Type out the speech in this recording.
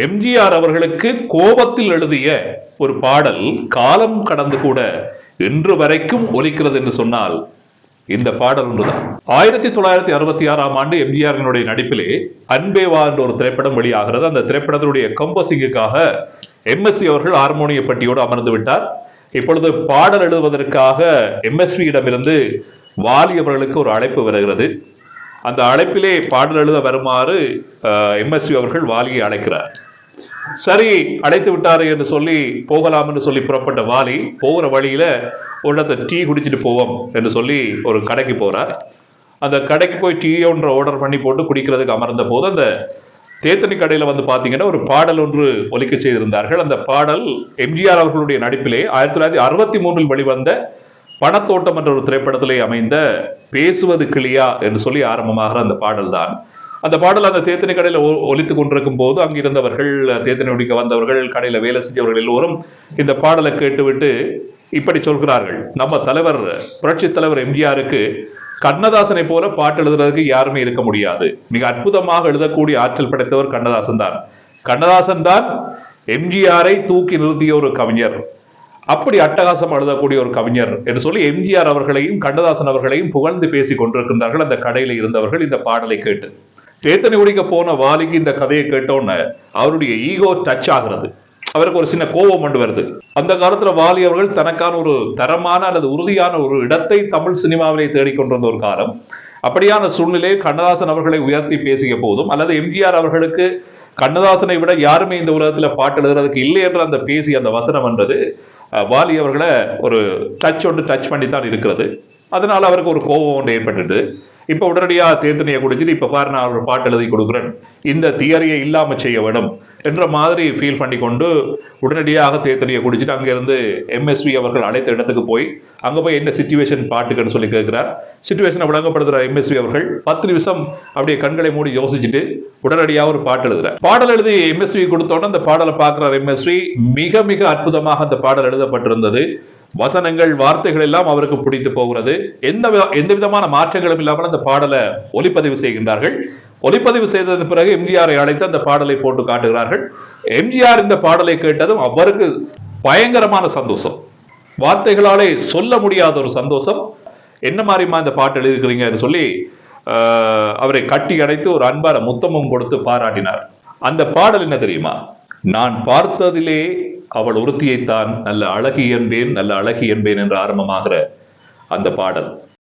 எம்ஜிஆர் அவர்களுக்கு கோபத்தில் எழுதிய ஒரு பாடல் காலம் கடந்து கூட இன்று வரைக்கும் ஒலிக்கிறது என்று சொன்னால் இந்த பாடல் ஒன்றுதான். ஆயிரத்தி தொள்ளாயிரத்தி அறுபத்தி ஆறாம் ஆண்டு எம்ஜிஆரினுடைய நடிப்பிலே அன்பேவா என்ற ஒரு திரைப்படம் வெளியாகிறது. அந்த திரைப்படத்தினுடைய கம்போசிங்குக்காக எம்எஸ்சி அவர்கள் ஹார்மோனிய பட்டியோடு அமர்ந்து விட்டார். இப்பொழுது பாடல் எழுதுவதற்காக எம்எஸ்வியிடமிருந்து வாலி அவர்களுக்கு ஒரு அழைப்பு வருகிறது. அந்த அழைப்பிலே பாடல் எழுத வருமாறு எம்எஸ்வி அவர்கள் வாலியை அழைக்கிறார். சரி அழைத்து விட்டாரு என்று சொல்லி போகலாம் என்று சொல்லி புறப்பட்ட வாலி போகிற வழியில ஒரு இடத்த டீ குடிச்சிட்டு போவோம் என்று சொல்லி ஒரு கடைக்கு போறார். அந்த கடைக்கு போய் டீ ஒன்றை ஆர்டர் பண்ணி போட்டு குடிக்கிறதுக்கு அமர்ந்த போது அந்த தேத்தனி கடையில் வந்து பார்த்தீங்கன்னா ஒரு பாடல் ஒன்று ஒலிக்க செய்திருந்தார்கள். அந்த பாடல் எம்ஜிஆர் அவர்களுடைய நடிப்பிலே ஆயிரத்தி தொள்ளாயிரத்தி அறுபத்தி மூன்றில் வெளிவந்த பணத்தோட்டம் என்ற ஒரு திரைப்படத்திலே அமைந்த பேசுவது கிளியா என்று சொல்லி ஆரம்பமாகிற அந்த பாடல் தான் அந்த பாடல் அந்த தேத்தனை கடையில் ஒலித்து கொண்டிருக்கும் போது அங்கிருந்தவர்கள் தேத்தனை ஒடிக்க வந்தவர்கள் கடையில் வேலை செஞ்சவர்கள் எல்லோரும் இந்த பாடலை கேட்டுவிட்டு இப்படி சொல்கிறார்கள். நம்ம தலைவர் புரட்சி தலைவர் எம்ஜிஆருக்கு கண்ணதாசனை போல பாட்டு எழுதுறதுக்கு யாருமே இருக்க முடியாது. மிக அற்புதமாக எழுதக்கூடிய ஆற்றல் படைத்தவர் கண்ணதாசன் தான். கண்ணதாசன் தான் எம்ஜிஆரை தூக்கி நிறுத்திய ஒரு கவிஞர். அப்படி அட்டகாசம் எழுதக்கூடிய ஒரு கவிஞர் என்று சொல்லி எம்ஜிஆர் அவர்களையும் கண்ணதாசன் அவர்களையும் புகழ்ந்து பேசி கொண்டிருக்கின்றார்கள் அந்த கடையில் இருந்தவர்கள் இந்த பாடலை கேட்டு. சேத்தனை குடிக்க போன வாலிக்கு இந்த கதையை கேட்டோன்னு அவருடைய ஈகோ டச் ஆகிறது. அவருக்கு ஒரு சின்ன கோபம் கொண்டு வருது. அந்த காலத்துல வாலி அவர்கள் தனக்கான ஒரு தரமான அல்லது உறுதியான ஒரு இடத்தை தமிழ் சினிமாவிலே தேடிக்கொண்டிருந்த ஒரு காலம். அப்படியான சூழ்நிலையை கண்ணதாசன் அவர்களை உயர்த்தி பேசிய போதும் அல்லது எம்ஜிஆர் அவர்களுக்கு கண்ணதாசனை விட யாருமே இந்த உலகத்துல பாட்டு எழுதுறதுக்கு இல்லை என்ற அந்த பேசி அந்த வசனம் என்றது வாலி அவர்களை ஒரு டச் ஒன்று டச் பண்ணி தான் இருக்கிறது. அதனால அவருக்கு ஒரு கோபம் ஒன்று ஏற்பட்டுட்டு இப்போ உடனடியாக தேர்தனையை குடிச்சிட்டு இப்போ பாரு நான் ஒரு பாட்டு எழுதி கொடுக்குறேன். இந்த தியரியை இல்லாமல் செய்ய வேணும் என்ற மாதிரி ஃபீல் பண்ணி கொண்டு உடனடியாக தேர்தனையை குடிச்சிட்டு அங்கேருந்து எம்எஸ்வி அவர்கள் அழைத்த இடத்துக்கு போய் அங்கே போய் என்ன சுச்சுவேஷன் பாட்டுக்குன்னு சொல்லி கேட்கிறார். சுச்சுவேஷனை விளங்கப்படுத்துகிற எம்எஸ்வி அவர்கள் பத்து நிமிஷம் அப்படியே கண்களை மூடி யோசிச்சுட்டு உடனடியாக ஒரு பாட்டு எழுதுறார். பாடல் எழுதி எம்எஸ்வி கொடுத்தோன்னே அந்த பாடலை பார்க்குறார் எம்எஸ்வி மிக மிக அற்புதமாக அந்த பாடல் எழுதப்பட்டிருந்தது. வசனங்கள் வார்த்தைகள் எல்லாம் அவருக்கு பிடித்து போகிறது. எந்த எந்த விதமான மாற்றங்களும் இல்லாமல் அந்த பாடலை ஒளிப்பதிவு செய்கின்றார்கள். ஒளிப்பதிவு செய்ததன் பிறகு எம்ஜிஆரை அழைத்து அந்த பாடலை போட்டு காட்டுகிறார்கள். எம்ஜிஆர் இந்த பாடலை கேட்டதும் அவருக்கு பயங்கரமான சந்தோஷம். வார்த்தைகளாலே சொல்ல முடியாத ஒரு சந்தோஷம். என்ன மாதிரிமா இந்த பாட்டு எழுதிக்கிறீங்கன்னு சொல்லி அவரை கட்டி அடைத்து ஒரு அன்பார முத்தமும் கொடுத்து பாராட்டினார். அந்த பாடல் என்ன தெரியுமா? நான் பார்த்ததிலே அவள் ஒருத்தியைத்தான் நல்ல அழகி என்பேன் நல்ல அழகி என்பேன் என்று ஆரம்பமாகிற அந்த பாடல்.